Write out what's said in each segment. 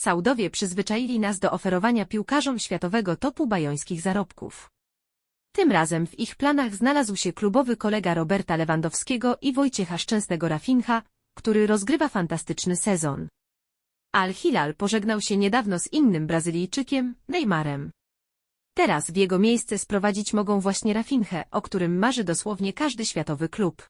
Saudowie przyzwyczaili nas do oferowania piłkarzom światowego topu bajońskich zarobków. Tym razem w ich planach znalazł się klubowy kolega Roberta Lewandowskiego i Wojciecha Szczęsnego Rafinha, który rozgrywa fantastyczny sezon. Al-Hilal pożegnał się niedawno z innym Brazylijczykiem, Neymarem. Teraz w jego miejsce sprowadzić mogą właśnie Rafinhę, o którym marzy dosłownie każdy światowy klub.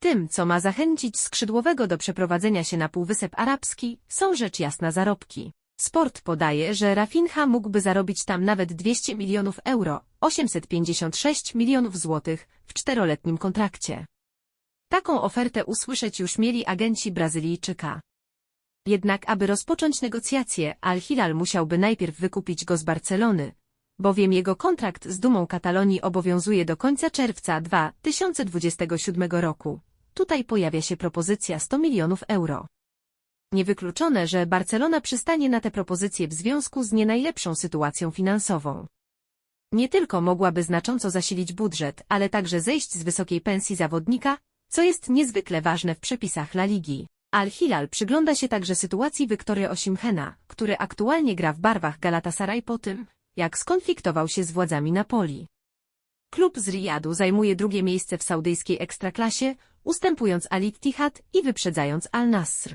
Tym, co ma zachęcić skrzydłowego do przeprowadzenia się na Półwysep Arabski, są rzecz jasna zarobki. Sport podaje, że Rafinha mógłby zarobić tam nawet 200 milionów euro, 856 milionów złotych, w czteroletnim kontrakcie. Taką ofertę usłyszeć już mieli agenci Brazylijczyka. Jednak aby rozpocząć negocjacje, Al-Hilal musiałby najpierw wykupić go z Barcelony, bowiem jego kontrakt z Dumą Katalonii obowiązuje do końca czerwca 2027 roku. Tutaj pojawia się propozycja 100 milionów euro. Niewykluczone, że Barcelona przystanie na tę propozycję w związku z nie najlepszą sytuacją finansową. Nie tylko mogłaby znacząco zasilić budżet, ale także zejść z wysokiej pensji zawodnika, co jest niezwykle ważne w przepisach La Ligi. Al-Hilal przygląda się także sytuacji Wiktory Osimhena, który aktualnie gra w barwach Galatasaray po tym, jak skonfliktował się z władzami Napoli. Klub z Riyadu zajmuje drugie miejsce w saudyjskiej ekstraklasie, ustępując Al-Ittihad i wyprzedzając Al-Nasr.